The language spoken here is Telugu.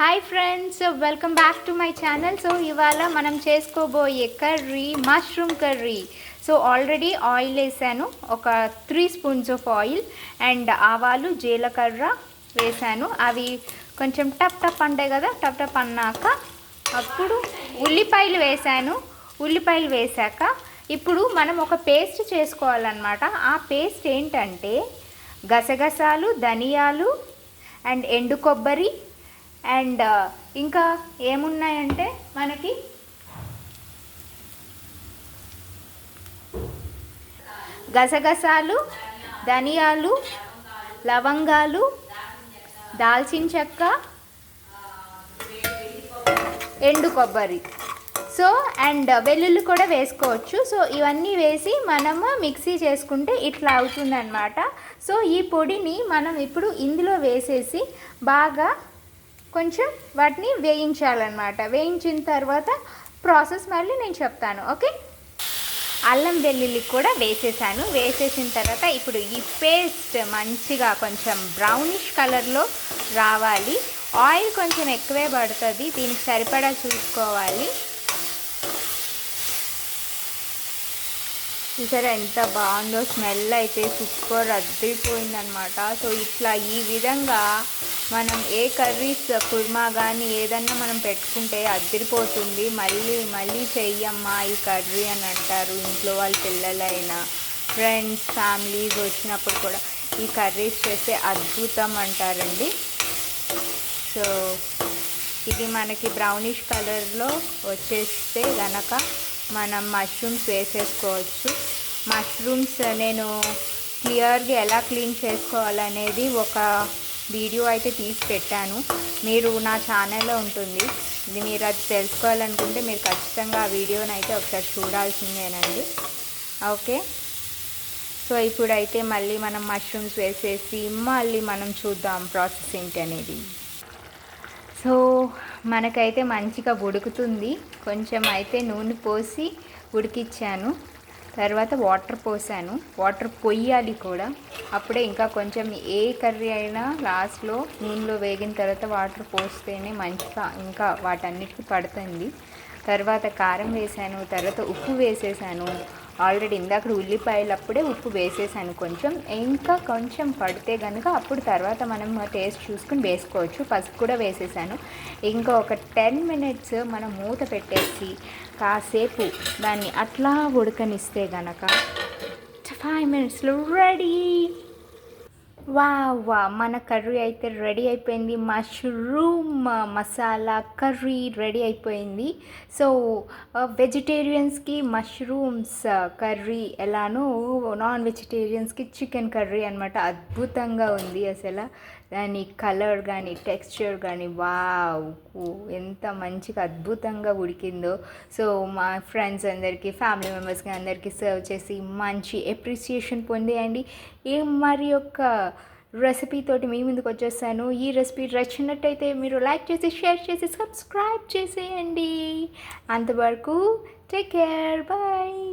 Hi friends welcome back to my channel so ఇవాళ మనం చేసుకోబోయే curry mushroom curry so already oil వేసాను. ఒక three spoons of oil and ఆవాలు జీలకర్ర వేసాను. అవి కొంచెం టప్ టప్ అంటాయి కదా టప్ టప్ అన్నాక అప్పుడు ఉల్లిపాయలు వేసాను. ఉల్లిపాయలు వేసాక ఇప్పుడు మనం ఒక పేస్ట్ చేసుకోవాలన్నమాట. ఆ పేస్ట్ ఏంటంటే గసగసాలు ధనియాలు అండ్ ఎండు కొబ్బరి అండ్ ఇంకా ఏమున్నాయంటే మనకి? గసగసాలు ధనియాలు లవంగాలు దాల్చిన చెక్క ఎండు కొబ్బరి. సో అండ్ వెల్లుల్లి కూడా వేసుకోవచ్చు. సో ఇవన్నీ వేసి మనము మిక్సీ చేసుకుంటే ఇట్లా అవుతుందన్నమాట. సో ఈ పొడిని మనం ఇప్పుడు ఇందులో వేసేసి బాగా కొంచెం వాటిని వేయించాలన్నమాట. వేయించిన తర్వాత ప్రాసెస్ మళ్ళీ నేను చెప్తాను ఓకే? అల్లం వెల్లుల్లి కూడా వేసేసాను. వేసేసిన తర్వాత ఇప్పుడు ఈ పేస్ట్ మంచిగా కొంచెం బ్రౌనిష్ కలర్లో రావాలి. ఆయిల్ కొంచెం ఎక్కువే పడుతుంది. దీనికి సరిపడా చూసుకోవాలి. చూసారా ఎంత బాగుందో స్మెల్ అయితే సూపర్ అద్దరిపోయిందనమాట సో ఇట్లా ఈ విధంగా మనం ఏ కర్రీస్ కుర్మా కానీ ఏదన్నా మనం పెట్టుకుంటే అద్దరిపోతుంది మళ్ళీ మళ్ళీ చెయ్యమ్మా ఈ కర్రీ అని అంటారు ఇంట్లో వాళ్ళ పిల్లలైనా. ఫ్రెండ్స్ ఫ్యామిలీస్ వచ్చినప్పుడు కూడా ఈ కర్రీస్ చేస్తే అద్భుతం అంటారండి. సో ఇది మనకి బ్రౌనిష్ కలర్లో వచ్చేస్తే గనక మనం మష్రూమ్స్ వేసేసుకోవచ్చు. మష్రూమ్స్ నేను క్లియర్గా ఎలా క్లీన్ చేసుకోవాలనేది ఒక వీడియో అయితే తీసి పెట్టాను. మీరు నా ఛానల్లో ఉంటుంది. ఇది మీరు అది తెలుసుకోవాలనుకుంటే మీరు ఖచ్చితంగా ఆ వీడియోని అయితే ఒకసారి చూడాల్సిందేనండి. ఓకే? సో ఇప్పుడైతే మళ్ళీ మనం మష్రూమ్స్ వేసేసి మళ్ళీ మనం చూద్దాం ప్రాసెస్ ఏంటి అనేది సో మనకైతే మంచిగా ఉడుకుతుంది. కొంచెం అయితే నూనె పోసి ఉడికిచ్చాను. తర్వాత వాటర్ పోసాను. వాటర్ పొయ్యాలి కూడా. అప్పుడే ఇంకా కొంచెం ఏ కర్రీ అయినా లాస్ట్లో నూనెలో వేగిన తర్వాత వాటర్ పోస్తేనే మంచిగా ఇంకా వాటన్నిటికీ పడుతుంది. తర్వాత కారం వేసాను తర్వాత ఉప్పు వేసేసాను ఆల్రెడీ ఇందాక ఉల్లిపాయలు అప్పుడే ఉప్పు వేసేసాను కొంచెం. ఇంకా కొంచెం పడితే కనుక అప్పుడు తర్వాత మనం టేస్ట్ చూసుకుని వేసుకోవచ్చు. పసుపు కూడా వేసేసాను ఇంకా ఒక టెన్ మినిట్స్ మనం మూత పెట్టేసి కాసేపు దాన్ని అట్లా ఉడకనిస్తే కనుక ఫైవ్ మినిట్స్లో రెడీ. వా వా మన కర్రీ అయితే రెడీ అయిపోయింది. మష్రూమ్ మసాలా కర్రీ రెడీ అయిపోయింది. సో వెజిటేరియన్స్కి మష్రూమ్స్ కర్రీ ఎలానో నాన్ వెజిటేరియన్స్కి చికెన్ కర్రీ అనమాట అద్భుతంగా ఉంది అసలు. దాని కలర్ కానీ టెక్స్చర్ కానీ వావ్ ఎంత మంచిగా అద్భుతంగా ఉడికిందో. సో మా ఫ్రెండ్స్ అందరికీ ఫ్యామిలీ మెంబర్స్కి అందరికీ సర్వ్ చేసి మంచి ఎప్రిసియేషన్ పొందేయండి. ఏం మరి యొక్క రెసిపీ తోటి మీ ముందుకు వచ్చేస్తాను ఈ రెసిపీ నచ్చినట్టయితే మీరు లైక్ చేసి షేర్ చేసి సబ్స్క్రైబ్ చేసేయండి. అంతవరకు టేక్ కేర్ బాయ్.